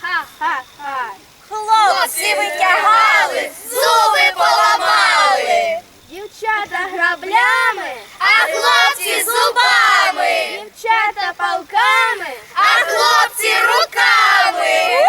Ха-ха-ха. Хлопці витягали, зуби поламали. Дівчата граблями, а хлопці зубами. Дівчата палками, а хлопці руками.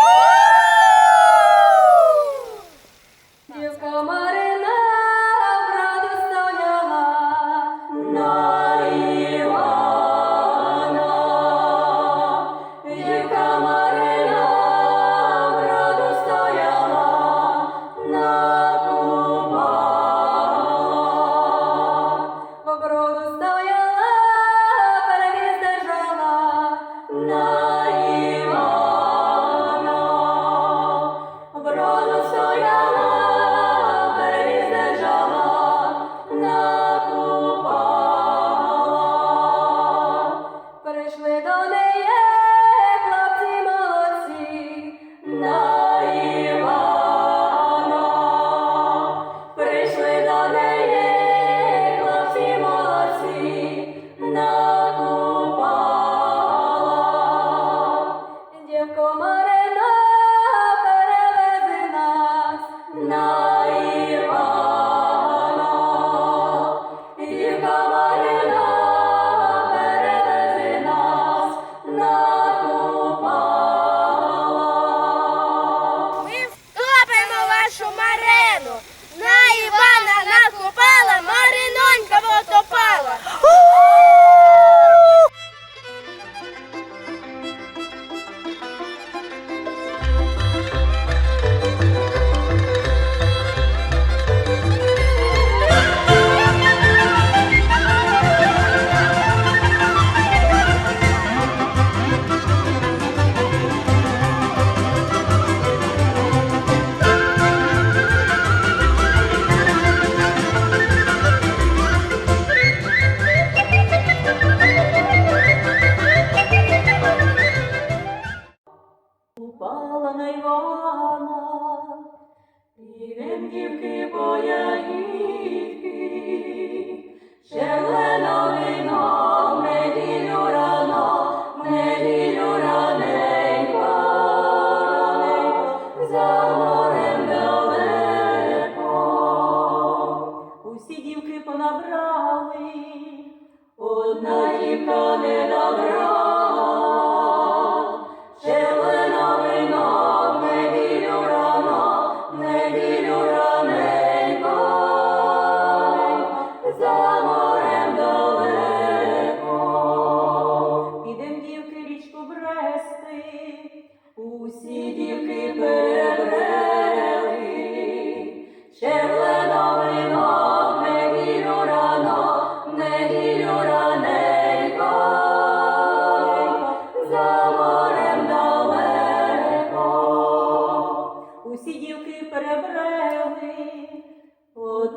Одна дівка не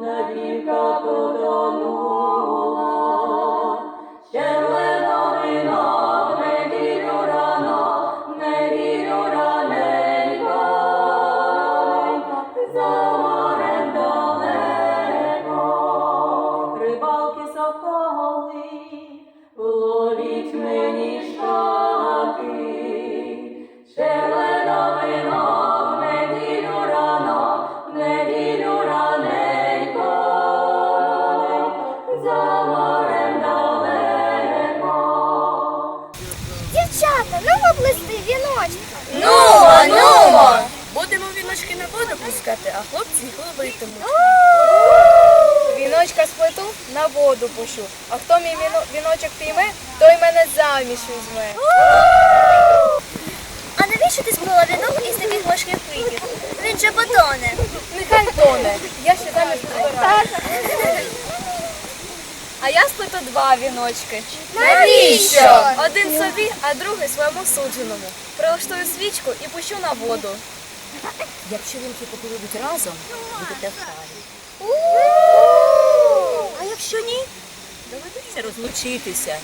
navigant. плакати, а хлопці ніколи витимуть. Віночка сплету на воду пушу. а хто мій віночок пійме, той мене заміж візьме. А навіщо ти збила вінок із таких важких квітів? Він же потоне. Нехай тоне, я ще заміж. А я сплету два віночки. Навіщо? Один собі, а другий своєму судженому. Прилаштую свічку і пущу на воду. Якщо він типу, тільки попливуть разом, будете в парі. А якщо ні, доведеться розлучитися.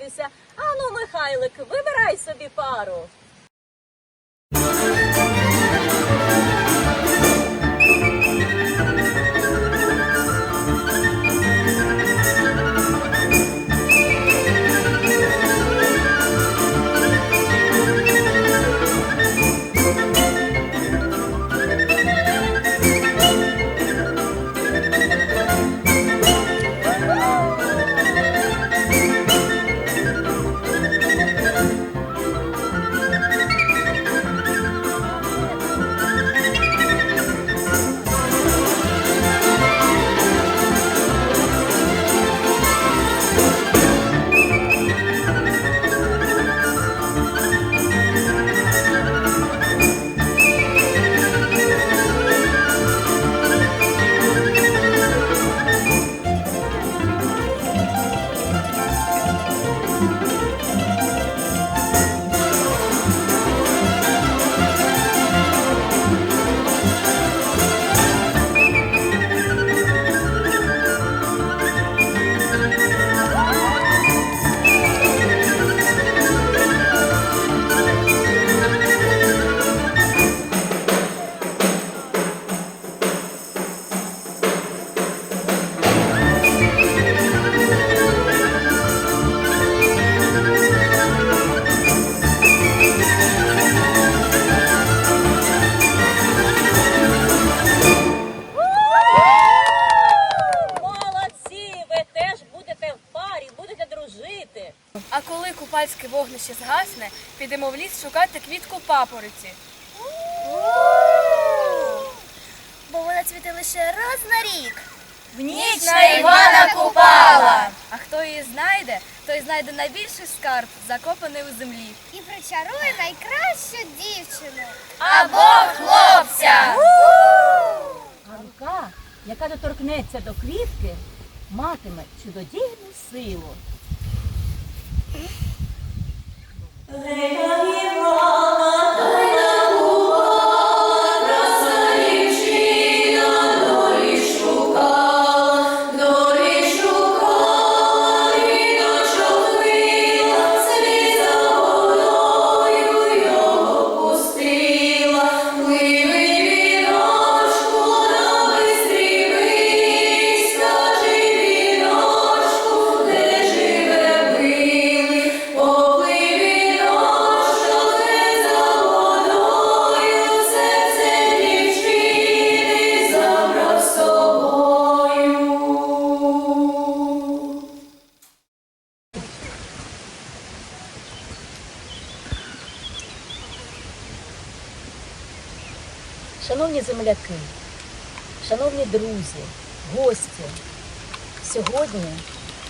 This uh, згасне, підемо в ліс шукати квітку папориці. Бо вона цвіте лише раз на рік. В ніч на Івана Купала! А хто її знайде, той знайде найбільший скарб, закопаний у землі. І причарує найкращу дівчину. Або хлопця! А рука, яка доторкнеться до квітки, матиме чудодійну силу. Скажи Шановні земляки, шановні друзі, гості, сьогодні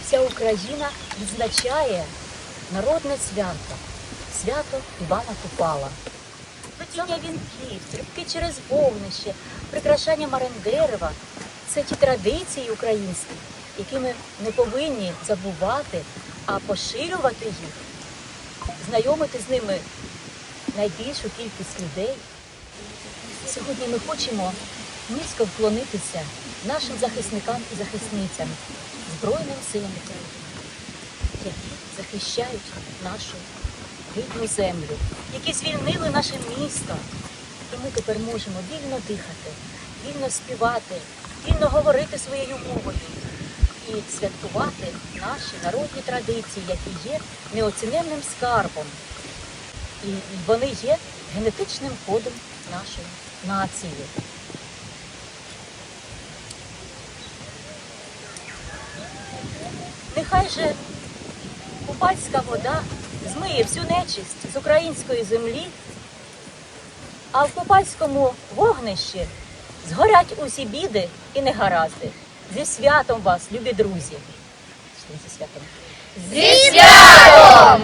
вся Україна відзначає народне свято, свято Івана Купала. Плетіння вінків, стрибки через вогнище, прикрашання марендерева це ті традиції українські, які ми не повинні забувати, а поширювати їх, знайомити з ними найбільшу кількість людей. Сьогодні ми хочемо низько вклонитися нашим захисникам і захисницям, Збройним силам України, які захищають нашу рідну землю, які звільнили наше місто. І ми тепер можемо вільно дихати, вільно співати, вільно говорити своєю мовою і святкувати наші народні традиції, які є неоціненним скарбом. І вони є генетичним кодом нашої нації. Нехай же купальська вода змиє всю нечисть з української землі, а в купальському вогнищі згорять усі біди і негаразди. Зі святом вас, любі друзі! Зі святом! Зі святом!